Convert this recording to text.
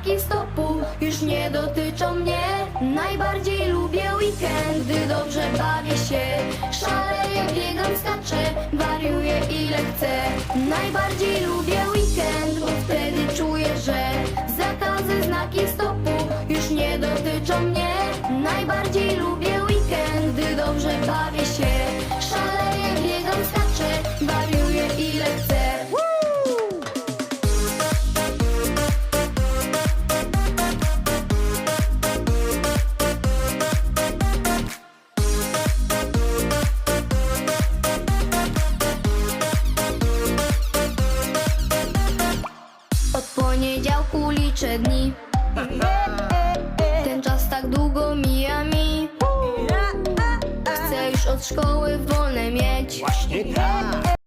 znaki stopu już nie dotyczą mnie. Najbardziej lubię weekend, gdy dobrze bawię się Szaleję, biegam, skaczę, wariuję ile chcę. Najbardziej lubię weekend, bo wtedy czuję, że Zakazy, znaki stopu już nie dotyczą mnie. Najbardziej lubię poniedziałku liczę dni. Ten czas tak długo mija mi. Chcę już od szkoły wolne mieć. Właśnie tak.